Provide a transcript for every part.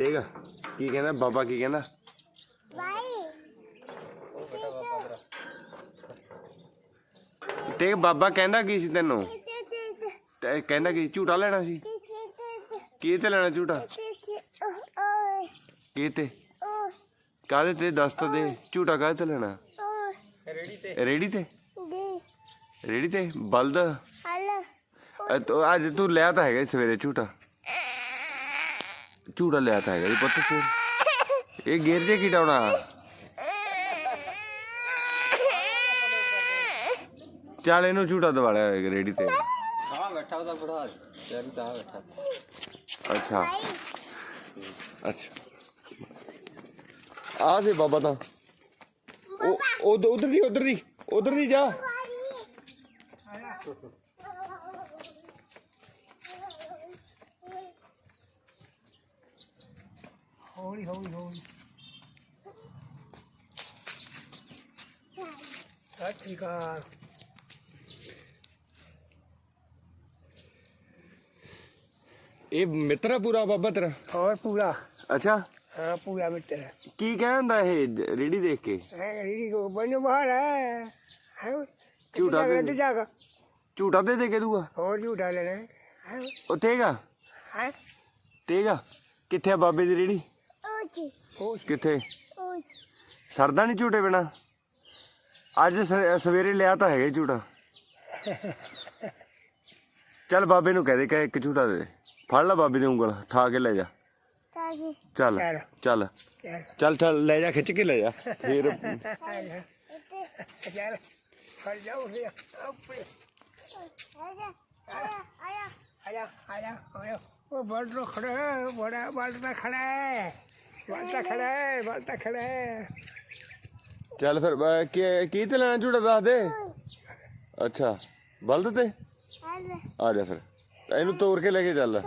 ਤੇਗਾ ਕੀ ਕਹਿੰਦਾ ਬਾਬਾ ਕੀ ਕਹਿੰਦਾ? ਤੇ ਬਾਬਾ ਕਹਿੰਦਾ ਕੀ ਸੀ ਤੈਨੂੰ? ਤੇ ਕਹਿੰਦਾ ਕੀ ਝੂਟਾ ਲੈਣਾ ਸੀ? ਕੀ ਤੇ ਲੈਣਾ ਝੂਟਾ? ਕੀ ਤੇ? ਕਾਹਦੇ ਤੇ ਦੱਸ ਤਾਂ ਦੇ ਝੂਟਾ ਕਾਹਦੇ ਤੇ ਲੈਣਾ? ਰੇੜੀ ਤੇ? ਰੇੜੀ ਤੇ? ਰੇੜੀ ਤੇ ਬਲਦ ਅੱਜ ਤੂੰ ਲਿਆ ਤਾਂ ਹੈਗਾ ਸਵੇਰੇ ਝੂਟਾ। ਝੂਟਾ ਲਿਆ ਤਾਂ ਹੈਗਾ ਜੀ ਪੁੱਤ ਫਿਰ ਇਹ ਗੇਰ ਜੇ ਕੀ ਡਾਉਣਾ? ਚੱਲ ਇਹਨੂੰ ਝੂਟਾ ਦਵਾ ਲਿਆ ਰੇੜੀ ਤੇ। ਹਾਂ ਬੈਠਾ ਉਹਦਾ ਬੁੜਾ ਯਾਰੀ ਤਾਂ ਬੈਠਾ ਅੱਛਾ। ਅੱਛਾ। ਆ ਸੀ ਬਾਬਾ ਤਾਂ। ਉਹ ਉਧ- ਉਧਰ ਦੀ ਉਧਰ ਦੀ ਉਧਰ ਦੀ ਜਾ। ਹੌਲੀ ਹੌਲੀ ਹੌਲੀ। ਸਤਿ ਅਕਾਲ। ਇਹ ਮਿੱਤਰ ਪੂਰਾ ਬਾਬਾ ਤੇਰਾ? ਹੋਰ ਪੂਰਾ। ਅੱਛਾ। ਹਾਂ ਪੂਰਾ ਮਿੱਤਰ। ਹੈ ਕੀ ਕਹਿੰਦਾ ਇਹ ਰੇੜੀ ਦੇਖ ਕੇ? ਰੀੜੀ ਕੋ ਬਣ ਬਾਹਰ ਹੈ। ਹੈ ਝੂਟਾ ਦੇ ਦੇ। ਜਾਗਾ ਝੂਟਾ ਦੇ ਦੇ ਕੇ ਦੂਗਾ? ਹੋਰ ਝੂਟਾ ਲੈਣਾ ਹੈ। ਉਹ ਤੇਗਾ ਹੈ। ਤੇਗਾ ਕਿੱਥੇ ਆ ਬਾਬੇ ਦੀ ਰੇੜੀ? ਉਹ ਕਿੱਥੇ? ਸਰਦਾ ਨਹੀਂ ਝੂਟੇ ਬਿਨਾ? ਅੱਜ ਸ- ਸਵੇਰੇ ਲਿਆ ਤਾਂ ਹੈਗਾ ਹੀ ਝੂਟਾ। ਚੱਲ ਬਾਬੇ ਨੂੰ ਕਹਿ ਦੇ ਕਿ ਇੱਕ ਝੂਟਾ ਦੇ। ਦੇ। ਫੜ ਲੈ ਬਾਬੇ ਦੀ ਉਂਗਲ ਠਾ ਕੇ ਲੈ ਜਾ। ਚੱਲ ਚੱਲ। ਚੱਲ। ਚੱਲ। ਚੱਲ ਲੈ ਜਾ ਖਿੱਚ ਕੇ ਲੈ ਜਾ। ਫੇਰ ਜਾਓ ਰੇ ਆਪਣੇ ਆਇਆ। ਆਇਆ। ਆਇਆ ਉਹ ਬੜਾ ਖੜਾ ਹੈ ਬੜਾ ਬੜਾ ਖੜਾ। ਹੈ ਬੜਾ ਖੜਾ ਹੈ ਬੜਾ ਖੜਾ ਹੈ। ਚੱਲ ਫਿਰ ਕੀ ਕੀ ਤੇ ਲੈਣਾ ਝੂਟਾ ਦੱਸ ਦੇ? ਅੱਛਾ ਬਲਦ ਤੇ? ਆ ਜਾ ਫਿਰ। ਇਹਨੂੰ ਤੋੜ ਕੇ ਲੈ ਕੇ ਚੱਲ।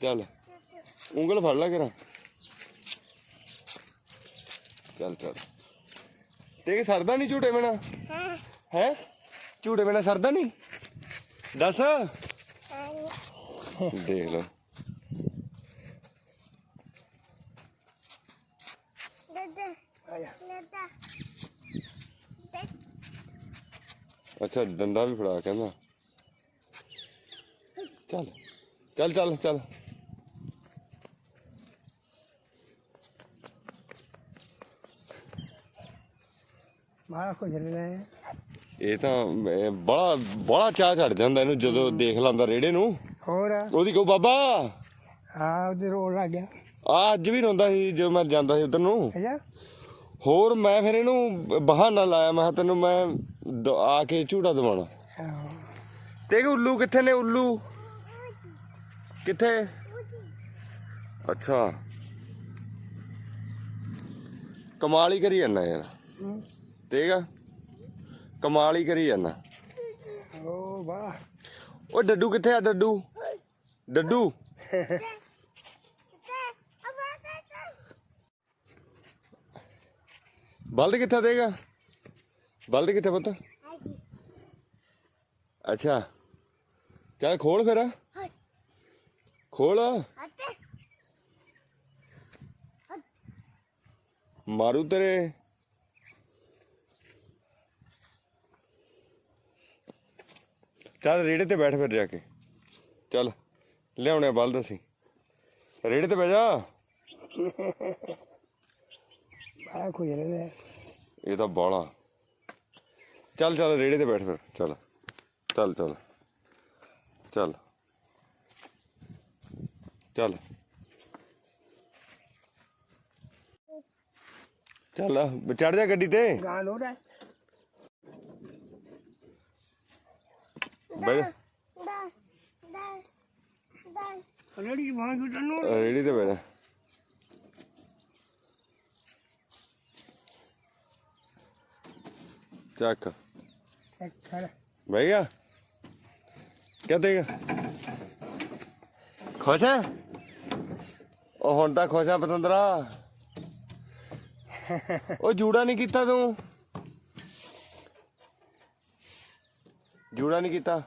ਚੱਲ। ਉਂਗਲ ਫੜ ਲੈ ਕਰਾਂ ਚੱਲ ਚੱਲ। ਤੇ ਕਿ ਸਰਦਾ ਨਹੀਂ ਝੂਟੇ ਬਿਨਾ? ਹੈ? ਝੂਟੇ ਬਿਨਾ ਸਰਦਾ ਨਹੀਂ? ਦੱਸ। ਦੇਖ ਲਓ ਅੱਛਾ ਡੰਡਾ ਵੀ ਫੜਾ ਕਹਿੰਦਾ। ਚੱਲ ਚੱਲ ਚੱਲ ਚੱਲ। ਮਾਰਾ ਕੁਝ ਨਹੀਂ ਇਹ ਤਾਂ ਬੜਾ ਬੜਾ ਚਾਹ ਚੜ ਜਾਂਦਾ ਇਹਨੂੰ ਜਦੋਂ ਦੇਖ ਲੈਂਦਾ ਰੇੜੇ ਨੂੰ। ਹੋਰ? ਉਹਦੀ ਕਹੂ ਬਾਬਾ! ਹਾਂ ਉਹਦੇ ਰੋਣ ਲੱਗ ਗਿਆ। ਆ ਅੱਜ ਵੀ ਰੋਂਦਾ ਸੀ ਜਦੋਂ ਮੈਂ ਜਾਂਦਾ ਸੀ ਉਧਰ ਨੂੰ। ਹੋਰ ਮੈਂ ਫਿਰ ਇਹਨੂੰ ਬਹਾਨਾ ਲਾਇਆ ਮੈਂ ਕਿਹਾ ਤੈਨੂੰ ਮੈਂ ਦ- ਆ ਕੇ ਝੂਟਾ ਦਵਾਉਣਾ। ਤੇ ਕਿ ਉੱਲੂ ਕਿੱਥੇ ਨੇ ਉੱਲੂ? ਕਿੱਥੇ? ਅੱਛਾ। ਕਮਾਲ ਹੀ ਕਰੀ ਜਾਂਦਾ ਯਾਰ। ਤੇਗਾ ਕਮਾਲ ਹੀ ਕਰੀ ਜਾਂਦਾ। ਓ ਵਾਹ। ਉਹ ਡੱਡੂ ਕਿੱਥੇ ਆ ਡੱਡੂ? ਡੱਡੂ। ਬਲਦ ਕਿੱਥੇ ਦੇਗਾ? ਬਲਦ ਕਿੱਥੇ ਪੁੱਤ? ਅੱਛਾ। ਚੱਲ ਖੋਲ ਫਿਰ। ਖੋਲ। ਮਾਰੂ ਤੇਰੇ। ਚੱਲ ਰੇੜੇ ਤੇ ਬੈਠ ਫਿਰ ਜਾ ਕੇ। ਚੱਲ, ਲਿਆਉਣੇ ਬਲਦ ਅਸੀਂ। ਰੇੜੇ ਤੇ ਬਹਿ ਜਾ। ਮਾਰਾ ਕੁਝ ਨਹੀਂ ਇਹ ਤਾਂ ਬਾਲਾ ਚੱਲ ਚੱਲ ਰੇੜੇ ਤੇ ਬੈਠ ਫਿਰ। ਚੱਲ ਚੱਲ ਚੱਲ ਚੱਲ ਚੱਲ। ਚੱਲ ਚੜ ਜਾ ਗੱਡੀ ਤੇ। ਗਾਣ ਹੋ। ਰਿਹਾ ਜਾ। ਰੇੜੀ ਤੇ ਬਹਿ ਚੱਕ। ਖੜ ਬਹਿ ਦੇਗਾ ਖੁਸ਼ ਉਹ ਹੁਣ ਤਾਂ ਖੁਸ਼ ਆ ਪਤੰਦਰਾ। ਉਹ ਜੂੜਾ ਨਹੀਂ ਕੀਤਾ ਤੂੰ? ਜੂੜਾ ਨਹੀਂ ਕੀਤਾ?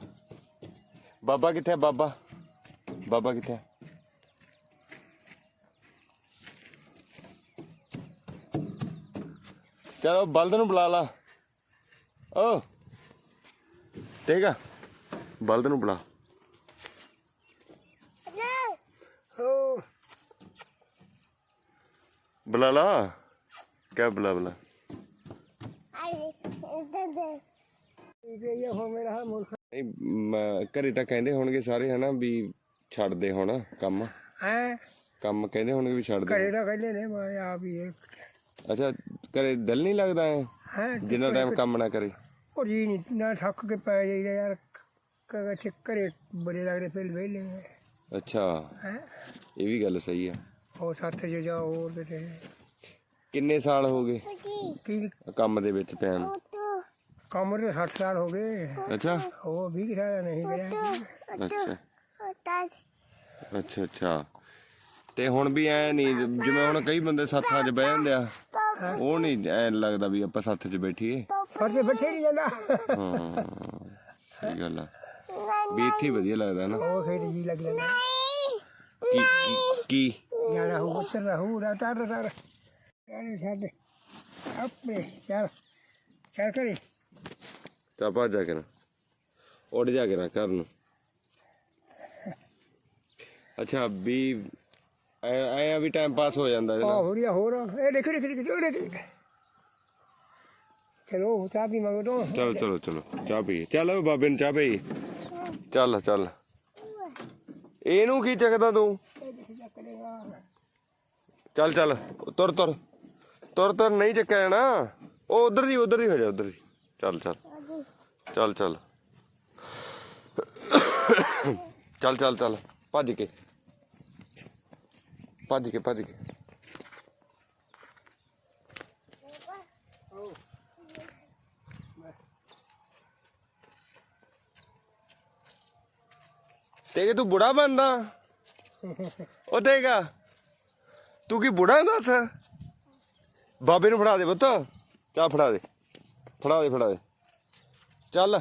ਬਾਬਾ ਕਿੱਥੇ ਬਾਬਾ। ਬਾਬਾ ਕਿੱਥੇ ਆ? ਚਲੋ ਬਲਦ ਨੂੰ ਬੁਲਾ ਲਾ। ਓ। ਠੀਕ ਆ। ਬਲਦ ਨੂੰ ਬੁਲਾ। ਹੋ। ਬੁਲਾ ਲਾ। ਕਿਆ ਬੁਲਾ ਬੁਲਾ। ਇਹ ਹੋ ਮੇਰਾ ਮੁਲਕ ਨਹੀਂ ਮ- ਘਰੇ ਤਾਂ ਕਹਿੰਦੇ ਹੋਣਗੇ ਸਾਰੇ ਹਨਾ ਵੀ ਛੱਡ ਦੇ ਹੁਣ ਕੰਮ। ਹੈ? ਕੰਮ ਕਹਿੰਦੇ ਹੋਣਗੇ ਵੀ ਛੱਡ ਘਰੇ ਦੇ ਤਾਂ ਕਹਿੰਦੇ ਨੇ ਮੈਂ ਆਪ ਹੀ ਅੱਛਾ ਘਰੇ ਦਿਲ ਨਹੀਂ ਲੱਗਦਾ ਐ? ਹੈ ਜਿੰਨਾ ਟਾਈਮ ਕੰਮ ਨਾ ਕਰੇ। ਉਹ ਜੀ ਨਹੀਂ ਨਾ ਥੱਕ ਕੇ ਪੈ ਜਾਈਦਾ ਯਾਰ। ਕਦੇ ਚੱਕਰੇ ਬੜੇ ਲੱਗਦੇ ਫਿਰ ਵੇਲੇ ਅੱਛਾ। ਹੈ? ਇਹ ਵੀ ਗੱਲ ਸਹੀ ਆ। ਉਹ ਸੱਤ ਜੇ ਜਾਓ ਹੋਰ ਕਿਤੇ। ਕਿੰਨੇ ਸਾਲ ਹੋ ਗਏ? ਕੀ ਕੰਮ ਦੇ ਵਿੱਚ ਪਿਆ ਨੂੰ ਕਮਰ ਦੇ 60 ਸਾਲ ਹੋ ਗਏ। ਅੱਛਾ। ਉਹ 20 ਸਾਲ ਨਹੀਂ ਗਿਆ ਅੱਛਾ। ਅੱਛਾ ਅੱਛਾ। ਤੇ ਹੁਣ ਵੀ ਐ ਨਹੀਂ ਜਿਵੇਂ ਹੁਣ ਕਈ ਬੰਦੇ ਸਾਥਾਂ 'ਚ ਬਹਿ ਜਾਂਦੇ ਆ। ਉਹ ਨਹੀਂ ਐ ਲੱਗਦਾ ਵੀ ਆਪਾਂ ਸਾਥ 'ਚ ਬੈਠੀਏ। ਫਰਦੇ ਬੱਠੇ ਨਹੀਂ ਜਾਂਦਾ। ਹਾਂ ਸਹੀ ਗੱਲ ਆ। ਵੀ ਇੱਥੇ ਹੀ ਵਧੀਆ ਲੱਗਦਾ ਨਾ। ਉਹ ਖੇਡ ਜੀ ਲੱਗ ਜਾਂਦਾ। ਕੀ ਕੀ- ਜਾਣਾ ਹੋ ਉੱਤਰ ਰਹੂ ਨਾ ਤਰ ਤਰ। ਯਾਨੀ ਛੱਡ। ਆਪੇ ਚੱਲ। ਚੱਲ ਕਰੀ ਚਾ ਭੱਜ ਜਾ ਕੇ ਨਾ। ਉੱਡ ਜਾ ਕੇ ਨਾ ਘਰ ਨੂੰ। ਅੱਛਾ ਵੀ ਐ ਐ ਆ ਵੀ ਟਾਈਮ ਪਾਸ ਹੋ ਜਾਂਦਾ ਇਹਦੇ। ਆ ਨਾਲ ਹੋ ਰਿਹਾ ਹੋਰ ਇਹ ਦੇਖ ਦੇਖ ਦੇਖ ਉਹ ਦੇਖ। ਚਲੋ ਚਾਹ ਵੀ ਮੰਗੋ ਦੋ ਚਲੋ ਚਲੋ ਚਲੋ। ਚਾਹ ਪੀਏ। ਚੱਲ ਓਏ ਬਾਬੇ ਨੂੰ ਚਾਹ ਪਈ ਚੱਲ ਚੱਲ। ਇਹਨੂੰ ਕੀ ਚੱਕਦਾ ਤੂੰ? ਚੱਲ ਚੱਲ। ਤੁਰ ਤੁਰ। ਤੁਰ ਤੁਰ। ਨਹੀਂ ਚੱਕਿਆ ਜਾਣਾ। ਉਹ ਉਧਰ ਦੀ ਉਧਰ ਦੀ ਹੋ ਜਾ ਉਧਰ ਦੀ। ਚੱਲ ਚੱਲ। ਚੱਲ ਚੱਲ। ਚੱਲ ਚੱਲ ਚੱਲ। ਭੱਜ ਕੇ। ਭੱਜ ਕੇ ਭੱਜ ਕੇ। ਤੇ ਕਿ ਤੂੰ ਬੁੜਾ ਬਣਦਾ। ਉਹ ਤੇਗਾ ਤੂੰ ਕੀ ਬੁੜਾ ਦੱਸ? ਬਾਬੇ ਨੂੰ ਫੜਾ ਦੇ ਪੁੱਤ। ਚਾਹ ਫੜਾ ਦੇ। ਫੜਾ ਦੇ ਫੜਾ ਦੇ। ਚੱਲ।